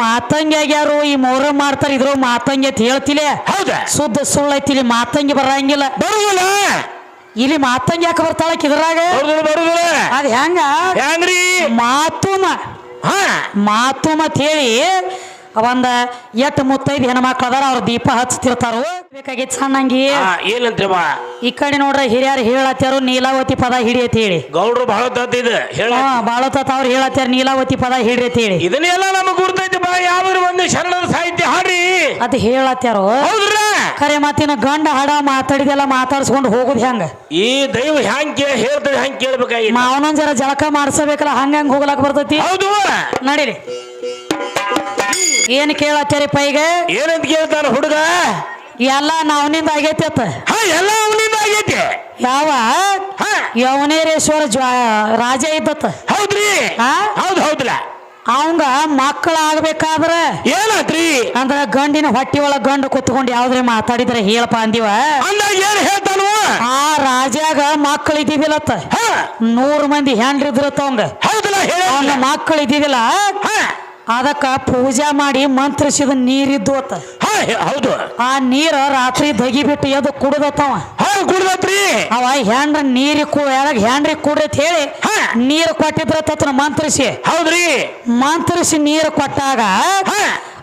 ಮಾತಂಗಿ ಆಗ್ಯಾರು ಈ ಮೋರ ಮಾಡ್ತಾರ ಇದ್ರ ಮಾತಂಗಿ ಅಂತ ಹೇಳ್ತಿಲೆ. ಹೌದಾ? ಶುದ್ಧ ಸುಳ್ಳು ಐತಿ ಇಲ್ಲಿ ಮಾತಂಗಿ ಬರಂಗಿಲ್ಲ. ಬರುದಿಲ್ಲ? ಇಲ್ಲಿ ಮಾತಂಗಿ ಯಾಕೆ ಬರ್ತಾಳ ಇದ್ರಾಗ? ಬರುದಿಲ್ಲ ಬರುದಿಲ್ಲ. ಅದ್ ಹೆಂಗ? ಹೆಂಗ್ರಿ? ಮಾತುಮ. ಹಾ. ಮಾತುಮ ಅಂತ ಹೇಳಿ ಒಂದ ಎಟ್ ಮುತ್ತೈದು ಹೆಣ್ಮಕ್ಳು ಅದಾರ ಅವ್ರ ದೀಪ ಹಚ್ತಿರ್ತಾರು. ಬೇಕಾಗಿತ್ತು ಸಣ್ಣಂಗಿ. ಏನಂತ್ರಿವ ಈ ಕಡೆ ನೋಡ್ರ ಹಿರಿಯರು ಹೇಳತ್ತಾರು ನೀಲಾವತಿ ಪದ ಹಿಡಿ ಅಂತ ಹೇಳಿ. ಗೌಡ್ರು ಬಹಳ ಬಹಳ ಹೇಳ ಹಾ ಬಾಳತತ್ ಅವ್ರು ಹೇಳತ್ಯಾರ ನೀಲಾವತಿ ಪದ ಹಿಡಿ ಅಂತ ಹೇಳಿ. ಇದನ್ನೆಲ್ಲ ನಮಗ್ ಗುರ್ತೈತಿ ಬಾ ಯಾವ ಒಂದು ಶರಣರ ಸಾಹಿತ್ಯ ಹಾಡ್ರಿ. ಅದ್ ಹೇಳತ್ತಾರು ಹೌದ್ರ? ಖರೆ ಮತ್ತಿನ ಗಂಡ ಹಾಡ ಮಾತಾಡಿದೆಲ್ಲ ಮಾತಾಡ್ಸ್ಕೊಂಡು ಹೋಗುದ್ ಹೆಂಗ? ಈ ದೈವ ಹ್ಯಾಂಗ್ ಕೇ ಹೇಳ್ತದೆ ಹ್ಯಾಂಗ್ ಕೇಳ್ಬೇಕಾಗಿ ಮಾವನ ಜರ ಜಳಕ ಮಾಡ್ಸಬೇಕಲ್ಲ ಹಂಗ ಹಂಗ ಹೋಗ್ಲಾಕ ಬರ್ತೈತಿ? ಹೌದು. ನಡೀರಿ. ಏನ್ ಕೇಳತ್ಯಾರಿಪ್ಪ ಪೈಗೆ? ಏನಂತ ಕೇಳ್ತಾರ ಹುಡುಗ? ಎಲ್ಲ ನಾವನಿಂದ ಆಗೈತಿ ಅತ್ತ. ಹಾ ಎಲ್ಲ ಅವನಿಂದ ಆಗೈತಿ. ಯಾವ? ಯವನೇರೇಶ್ವರ ಜ್ವ ರಾಜ ಇದ್ದತ್ತ. ಹೌದ್ರಿ. ಹಾ? ಹೌದ್ ಹೌದ್ಲ. ಅವಂಗ ಮಕ್ಕಳ ಆಗ್ಬೇಕಾದ್ರ ಅಂದ್ರ ಗಂಡಿನ ಹೊಟ್ಟಿ ಒಳಗ ಗಂಡು ಕುತ್ಕೊಂಡು ಯಾವ್ದ್ರೆ ಮಾತಾಡಿದ್ರೆ ಹೇಳಪ್ಪ ಅಂದಿವ? ಅಂದಾಗ ಏನ್ ಹೇಳ್ತಾನು ಆ ರಾಜ್ಯಾಗ ಮಕ್ಕಳು ಇದ್ದಿದ್ದಿಲ್ಲತ್ತ ನೂರು ಮಂದಿ ಹೆಂಡ್ರಿದ್ರತ್ತ ಅವಂಗ. ಹೌದಲ್ಲ ಹೇಳ ಮಕ್ಕಳು ಇದ್ದಿದಿಲ್ಲ ಅದಕ್ಕ ಪೂಜಾ ಮಾಡಿ ಮಂತ್ರಿಸಿದ ನೀರಿದ್ದು ಅತ್ತ. ಹೌದು. ಆ ನೀರ ರಾತ್ರಿ ದಗಿಬಿಟ್ಟು ಎದ್ದು ಕುಡ್ದತ್ತವ. ಹಾ ಕುಡ್ದತ್ರಿ. ಅವ ಹ್ಯಾಂಡ್ರ ನೀರಿ ಹ್ಯಾಂಡ್ರಿ ಹೆಂಡ್ರಿ ಕುಡ್ರಿ ಅಂತ ಹೇಳಿ ನೀರ್ ನೀರು ಕೊಟ್ಟಿದ್ರತ್ತ ಮಂತ್ರಿಸಿ. ಹೌದ್ರಿ. ಮಂತ್ರಿಸಿ ನೀರು ಕೊಟ್ಟಾಗ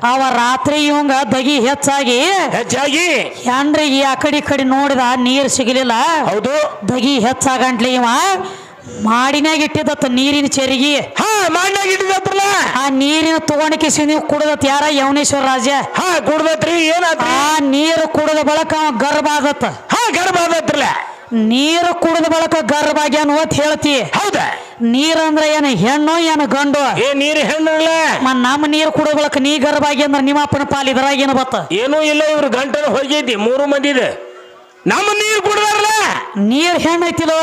ಅವ ರಾತ್ರಿ ಇವಂಗ ದಗಿ ಹೆಚ್ಚಾಗಿ ಹೆಚ್ಚಾಗಿ. ಹೆಂಡ್ರಿಗೆ ಆ ಕಡೆ ಕಡೆ ನೋಡಿದ ನೀರು ಸಿಗಲಿಲ್ಲ. ಹೌದು. ದಗಿ ಹೆಚ್ಚಾಗಂಟ್ಲಿ ಇವ. ಮಾಡಿನ್ಯಾಗ ಇಟ್ಟಿದತ್ತ ನೀರಿನ ಚೆರಿಗಿ. ಹಾ ಮಾಡ್ನಾಗ ಇಟ್ಟಿದತ್ರಲ್ಲ ಆ ನೀರಿನ ತಗೊಂಡಿಕಿಸಿ ನೀವು ಕುಡ್ದತ್ ಯಾರ? ಯವನೇಶ್ವರ ರಾಜ ಹಾ ಕುಡ್ದತ್ರಿ ಏನ ಆ ನೀರು ಕುಡಿದ ಬಳಕ ಅವ ಗರ್ಭ ಆದತ್ತ. ಹಾ ಗರ್ಭ ಆದತ್ರಲ್ಲ ನೀರು ಕುಡಿದ ಬಳಕ ಗರ್ಭ ಆಗ್ಯಾನು ಅಂತ ಹೇಳ್ತಿ. ಹೌದಾ? ನೀರಂದ್ರ ಏನ ಹೆಣ್ಣು ಏನು ಗಂಡು? ಏ ನೀರು ಹೆಣ್ಣು ಇಲ್ಲ ನಮ್ಮ ನೀರು ಕುಡದ ಬಳಕ ನೀ ಗರ್ಭ ಆಗಿ ಅಂದ್ರೆ ನಿಮ್ಮ ಅಪ್ಪನ ಪಾಲ್ ಇದ್ರಾಗ ಏನು ಬತ್ತ? ಏನೂ ಇಲ್ಲ ಇವ್ರು ಗಂಟನ ಹೋಗೈತಿ ಮೂರು ಮಂದಿದ. ನಮ್ಮ ನೀರು ಕುಡ್ದಾರಲ್ಲ ನೀರ್ ಹೆಣ್ಣು.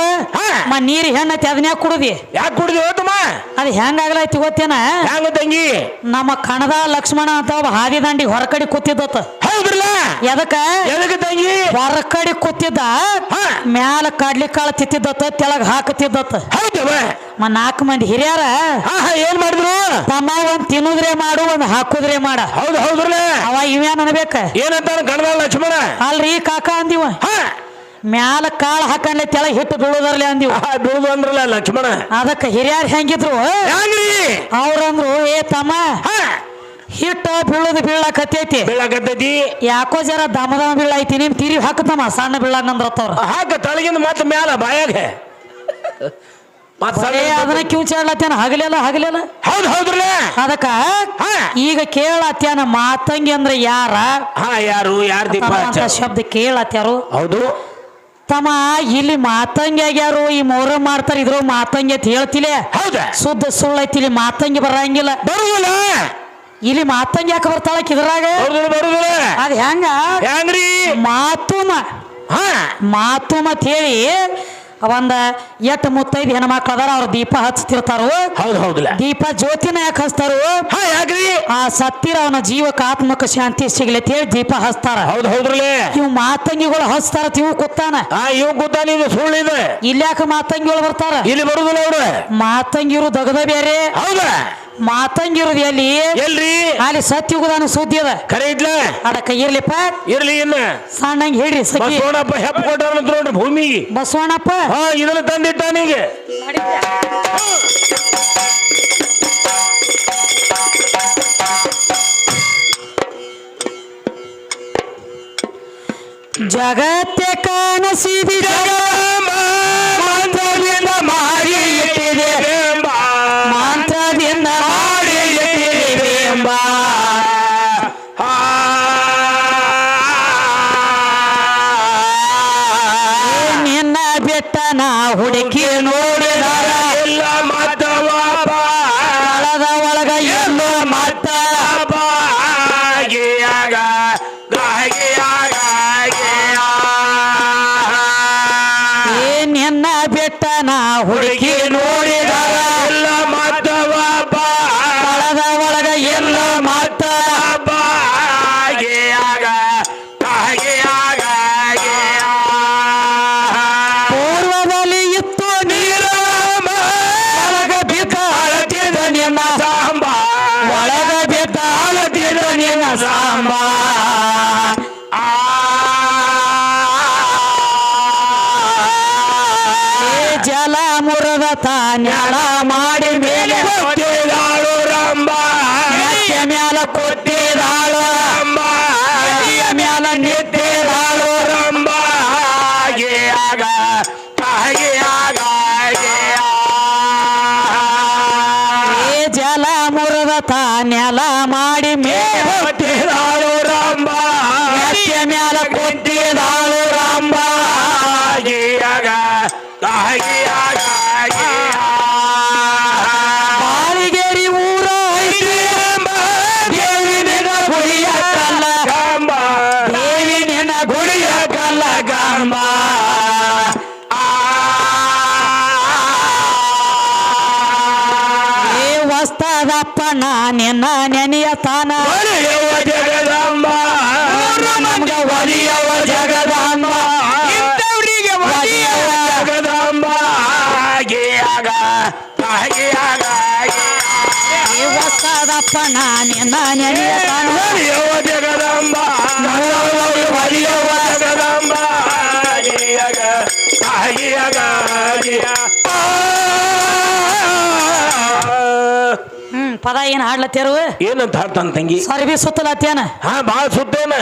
ಮ ನೀರ್ ಹೆಣ್ಣು ಐತಿ ಯಾಕೆ ಕುಡ್ದಿ? ಯಾಕೆ ಕುಡ್ದಿ ಹೋತಮ್ಮ ಅದು ಹೆಂಗಾಗ್ಲೈತಿ ಗೊತ್ತೇನ? ಹೆಂಗ ತಂಗಿ? ನಮ್ಮ ಕಣದ ಲಕ್ಷ್ಮಣ ಅಂತ ಒಬ್ಬ ಹಾದಿ ದಂಡಿ ಹೊರಕಡೆ ಕೂತಿದ್ದತ್ತ. ಹೌದ್ರಲ್ಲ? ಎದಕ್ಕ? ಎದಕ್ಕೆ ತಂಗಿ? ಹೊರಕಡಿ ಕೂತಿದ್ದ. ಮ್ಯಾಲ ಕಡ್ಲಿ ಕಾಳು ತಿತ್ತಿದ್ದತ್ತ ತೆಳಗ್ ಹಾಕತಿದ್ದತ್ತ ಮ ನಾಲ್ಕು ಮಂದಿ ಹಿರಿಯರ ಹಾ ಹಾ ಏನ್ ಮಾಡಿದ್ರು? ತಮ್ಮ ಒಂದ್ ತಿನ್ನುದ್ರೆ ಮಾಡು ಒಂದ್ ಹಾಕುದ್ರೆ ಮಾಡ. ಹೌದು ಹೌದ್ರಲ್ಲ? ಅವ ಇವ್ಯಾನ್ ಅನ್ಬೇಕ? ಏನಂತ ಗಣದ ಲಕ್ಷ್ಮಣ? ಅಲ್ರಿ ಕಾಕ ಅಂದಿವ. ಹಾ. ಮ್ಯಾಲ ಕಾಳ ಹಾಕಂಡ್ಲೆ ತೆಳ ಹಿಟ್ಟು ಬೀಳುದರ್ಲೆ ಅಂದಿವ. ಬೀಳುದು ಅಂದ್ರಲ್ಲ ಲಕ್ಷ್ಮಣ? ಅದಕ್ಕ ಹಿರಿಯರ್ ಹೆಂಗಿದ್ರು? ಹೆಂಗ್ರಿ ಅವ್ರಂದ್ರು ಏ ತಮ್ಮ ಹಾ. ಹಿಟ್ಟ ಬೀಳುದು ಬೀಳಕತ್ತೈತಿ. ಬೀಳಕತ್ತೈತಿ? ಯಾಕೋ ಜರ ದಮ ದಮ ಬೀಳೈತಿ ನಿಮ್ ತಿರಿ ಹಾಕತಮ್ಮ ಸಣ್ಣ ಬೀಳಂಗಂದ್ರತ್ತವ್ರ ಹಾಕ ತಳಗಿಂದ ಮತ್ತೆ ಮ್ಯಾಲ ಬಾಯಾಗ. ಏ ಅದನ್ನ ಕಿವುಚಾಡ್ಲತ್ತೇನ ಹಗಲೆಲ್ಲ ಹಗಲೆಲ್ಲ? ಹೌದು ಹೌದ್ರಲ್ಲ? ಅದಕ್ಕ. ಈಗ ಕೇಳತ್ತೇನ ಮಾತಂಗಿ ಅಂದ್ರೆ ಯಾರ? ಹಾ ಯಾರು ಯಾರು ದೀಪ ಶಬ್ದ ಕೇಳತ್ಯಾರು ಹೌದು. ತಮ್ಮ ಇಲ್ಲಿ ಮಾತಂಗಿ ಆಗ್ಯಾರು ಈ ಮೋರ ಮಾಡ್ತಾರ ಇದ್ರ ಮಾತಂಗಿ ಅಂತ ಹೇಳ್ತಿಲೆ? ಹೌದಾ. ಶುದ್ಧ ಸುಳ್ಳು ಐತಿ ಇಲ್ಲಿ ಮಾತಂಗಿ ಬರಂಗಿಲ್ಲ. ಬರುದಿಲ್ಲ. ಇಲ್ಲಿ ಮಾತಂಗಿ ಯಾಕೆ ಬರ್ತಾಳ ಇದ್ರಾಗ? ಅದ್ ಹೆಂಗ? ಹೆಂಗ್ರಿ? ಮಾತುಮ. ಹಾ. ಮಾತುಮ ಅಂತ ಹೇಳಿ ಒಂದ ಎಟ್ ಮುತ್ತೈದು ಹೆಣ್ಮಕ್ಳು ಅದಾರ ಅವ್ರ ದೀಪ ಹಚ್ತಿರ್ತಾರು ಹೌದು ಹೌದಿಲ್ಲ ದೀಪ ಜ್ಯೋತಿನ ಯಾಕೆ ಹಚ್ತಾರು ಹಾ ಯಾಕ್ರಿ ಆ ಸತ್ತಿರ ಅವನ ಜೀವಕ್ಕೆ ಆತ್ಮಕ ಶಾಂತಿ ಸಿಗ್ಲಿ ಅಂತ ಹೇಳಿ ದೀಪ ಹಚ್ತಾರ. ಹೌದು ಹೌದ್ರಲ್ಲ. ಇವ್ ಮಾತಂಗಿಗಳು ಹಚ್ತಾರ ಇವು ಕೂತಾನ. ಆ ಇವ್ ಕೂತಾನ ಇದು. ಇಲ್ಯಾಕ ಮಾತಂಗಿಗಳು ಬರ್ತಾರ? ಇಲ್ಲಿ ಬರುದಿಲ್ಲ ಅವ್ರು. ಮಾತಂಗಿರು ದಗದ ಬೇರೆ. ಹೌದಾ ಮಾತಂಗಿರುದು ಎಲ್ಲಿ? ಎಲ್ರಿ? ಅಲ್ಲಿ ಸತ್ಯುಗದಾನ ಸುದ್ದಿ ಅದ. ಕರೆ ಇಡ್ಲ ಅಡಕ ಇರ್ಲಿಪ್ಪ ಇರ್ಲಿ ಇನ್ನ. ಸಣ್ಣಂಗ್ ಹೇಳ್ರಿ ಸಖಿ. ಬಸವಣ್ಣಪ್ಪ ಹೆಪ್ಪ ಕೊಟ್ಟಾರ ನೋಡ್ರಿ ಭೂಮಿಗೆ. ಬಸವಣ್ಣಪ್ಪ. ಹಾ ಇದನ್ನ ತಂದಿಟ್ಟಾನೀಗ ಜಗತ್ತೆ ಕಾಣಿಸಿದಿ ಮಂತ್ರದಿಂದ ನಾ ಮೆತ್ತೆ ವಸ್ತದಪ್ಪ ನಾ ನಿನ್ನ ನೆನೆಯ ತಾನ ಜಗದಾಂಬ. ಒಲಿಯವ ಜಗದಾಂಬ. ಇಂಥವ್ರಿಗೆ ಒಲಿಯುವ ಜಗದಂಬ. ಹಾಗೆಯಾಗ ಏ ವಸ್ತದಪ್ಪ ನಾ ನಿನ್ನ ನೆನೆಯ ತಾನ ಒಲಿಯುವ ಜಗದಂಬ. ಒಲಿಯುವ ಜಗದಂಬ. ಹ್ಮ್ ಪದ ಏನ್ ಹಾಡ್ಲತ್ತೇರು ಏನಂತ ಹಾಡ್ತಾನ ತಂಗಿ? ಸರ್ವಿ ಸುತ್ತಲತ್ತೇನ ಹಾ ಬಾಳ ಸುತ್ತೇನ.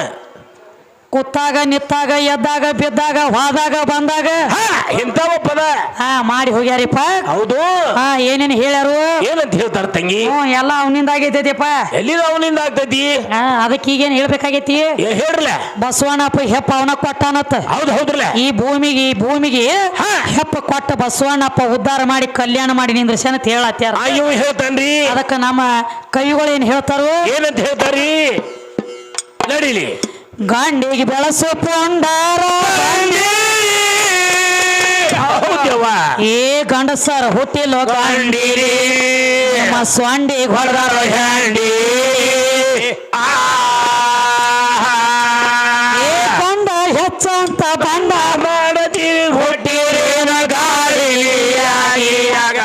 ಕುತ್ತಾಗ ನಿತ್ತಾಗ ಎದ್ದಾಗ ಬಿದ್ದಾಗ ಹೋದಾಗ ಬಂದಾಗ. ಹಾ ಇಂಥವ ಪದ. ಹಾ ಮಾಡಿ ಹೋಗ್ಯಾರಿಪ್ಪ. ಹೌದು. ಹಾ ಏನೇನು ಹೇಳ್ಯಾರು? ಏನಂತ ಹೇಳ್ತಾರ ತಂಗಿ? ಹ್ಞೂ ಎಲ್ಲ ಅವನಿಂದ ಆಗೈತೈತಿಪ್ಪ. ಎಲ್ಲಿದ ಅವನಿಂದ ಆಗ್ತೈತಿ? ಹಾ ಅದಕ್ಕೆ ಈಗೇನು ಹೇಳ್ಬೇಕಾಗೈತಿ? ಹೇಳ್ರಲ್ಲ. ಬಸವಣ್ಣಪ್ಪ ಹೆಪ್ಪ ಅವನ ಕೊಟ್ಟಾನತ್ತ ಹೌದು ಹೌದ್ರಲ್ಲ. ಈ ಭೂಮಿಗೆ ಈ ಭೂಮಿಗೆ. ಹೆಪ್ಪ ಕೊಟ್ಟ ಬಸವಣ್ಣಪ್ಪ ಉದ್ಧಾರ ಮಾಡಿ ಕಲ್ಯಾಣ ಮಾಡಿ ನಿಂದ್ರಸನ ಅಂತ ಹೇಳತ್ಯಾರ. ಅಯ್ಯೋ ಹೇಳ್ತಾನ್ರಿ. ಅದಕ್ಕೆ ನಮ್ಮ ಕೈಗಳು ಏನ್ ಹೇಳ್ತಾರೋ? ಏನಂತ ಹೇಳ್ತಾರಿ ನಡೀಲಿ. ಗಂಡಿಗೆ ಬೆಳಸು ಪೊಂಡಾರ. ಏ ಗಂಡಸರ ಹುಟ್ಟಿಲೋ ಗಂಡಿರಿ ನಮ್ಮ ಸ್ವಂಡಿಗೆ ಹೊಡೆದಾರ ಹ್ಯಾಂಡಿ ಬಂಡ ಹೆಚ್ಚಂತ ಬಂಡ. ಮಾಡದಿ ಹುಟ್ಟಿರೇನ ಆಗಿಯಾಗ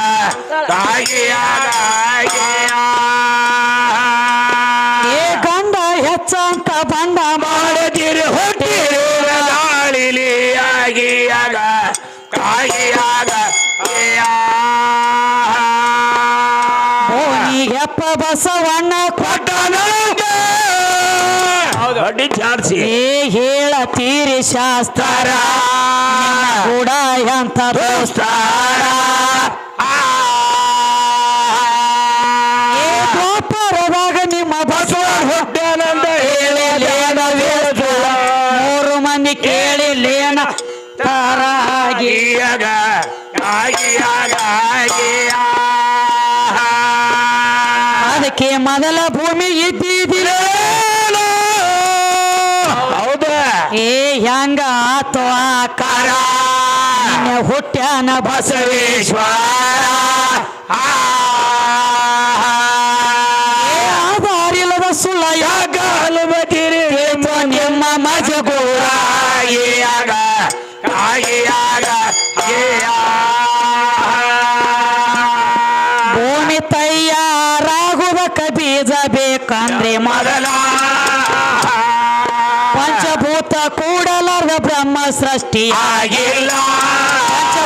ಏ ಗಂಡ ಹೆಚ್ಚಂತ ಬಂಡ. ಏ ಹೇಳತೀರಿ ಶಾಸ್ತ್ರ ಕೂಡ ಎಂತ ದೋಸ್ತಾರ. ಗೋಪುರದಾಗ ನಿಮ್ಮ ಬಸವಣ್ಣ ಹುಟ್ಟಾನಂದ ಹೇಳಿಲೇನ. ಮೂರು ಮಂದಿ ಕೇಳಿಲೇನ ತಾರಾಗಿ ಆಗಿಯಾಗ ಆಗಿಯಾಗ ಆಗಿಯ ಅದಕ್ಕೆ ಮೊದಲ ಭೂಮಿ ಇದ್ದಿದ್ದಿಲ್ಲ ಹೌದ ಏ ಹೆಂಗ ಆತೋ ಆಕಾರ ನಿನ್ನೆ ಹುಟ್ಟ್ಯಾನ ಬಸವೇಶ್ವರ. ಆಧಾರಿಲ್ಲದ ಸುಳ್ಳ ಯಾಕ ಹಲುಮತಿರಿ ನಿಮ್ಮ ಮಜಗೂರ ಆಗಿಯಾಗ ಆಗ. ಭೂಮಿ ತಯ್ಯಾರಾಗುವುದಕ್ಕ ಬೀಜ ಬೇಕಂದ್ರೆ ಮೊದಲ. ಪಂಚಭೂತ ಕೂಡಲಾರ್ದ ಬ್ರಹ್ಮ ಸೃಷ್ಟಿ.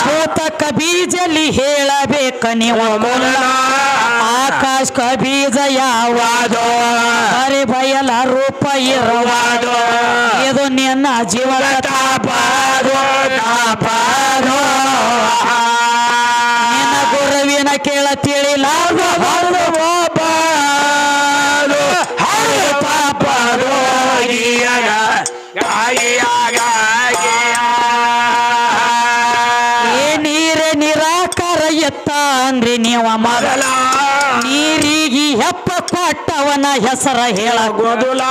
ಆಗಿಲ್ಲ ಬೀಜಲಿ ಹೇಳಬೇಕ ನೀವು. ಆಕಾಶ ಆಕಾಶಕ ಬೀಜ ಯಾವಾದೋ? ಬರಿ ಬಯಲ ರೂಪ ಇರವಾದೋ ಇದು ನಿನ್ನ ಜೀವನ ತಾಪಾದೋ ಅಂದ್ರಿ ನೀವ ಮೊದಲ. ನೀರಿಗೆ ಹೆಪ್ಪ ಕೊಟ್ಟವನ ಹೆಸರ ಹೇಳ. ಗೊದುಲ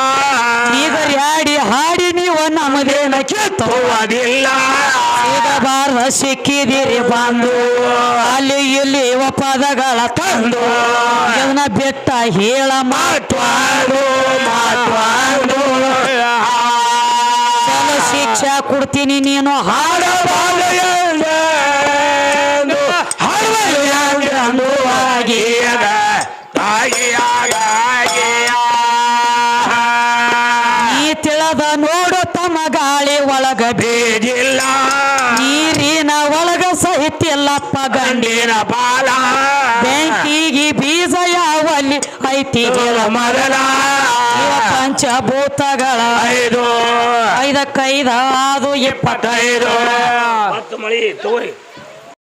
ನೀಗರ್ಯಾಡಿ ಹಾಡಿ ನೀವ ನಮದೇನ ಕಿತ್ತು ಅದಿಲ್ಲ ಸಿಗಬಾರ್ದ ಸಿಕ್ಕಿದಿರಿ ಬಂದು. ಅಲ್ಲಿ ಇಲ್ಲಿ ಪದಗಳ ತಂದು. ಇದನ್ನ ಬೆಟ್ಟ ಹೇಳ ಮಾಟ್ವಾಡು ಮಾಟ್ವಾಡು ಶಿಕ್ಷೆ ಕೊಡ್ತೀನಿ ನೀನು ಹಾಡಬಾರ್ದು ಗಾಳಿ ಒಳಗ ಬೇ ಬೇಜಿಲ್ಲ ನೀರಿನ ಒಳಗ ಸಹಿತಿಲ್ಲಪ್ಪ ಗಂಡಿ ಗಂಡಿನ ಬಾಲ. ಬೆಂಕಿಗೆ ಬೀಜ ಯಾವಲ್ಲಿ ಐತಿ ಮರಲ ಪಂಚಭೂತಗಳ. ಐದು. ಐದಕ್ಕೈದು ಇಪ್ಪತ್ತೈದು ಮಳಿ ತಗೋರಿ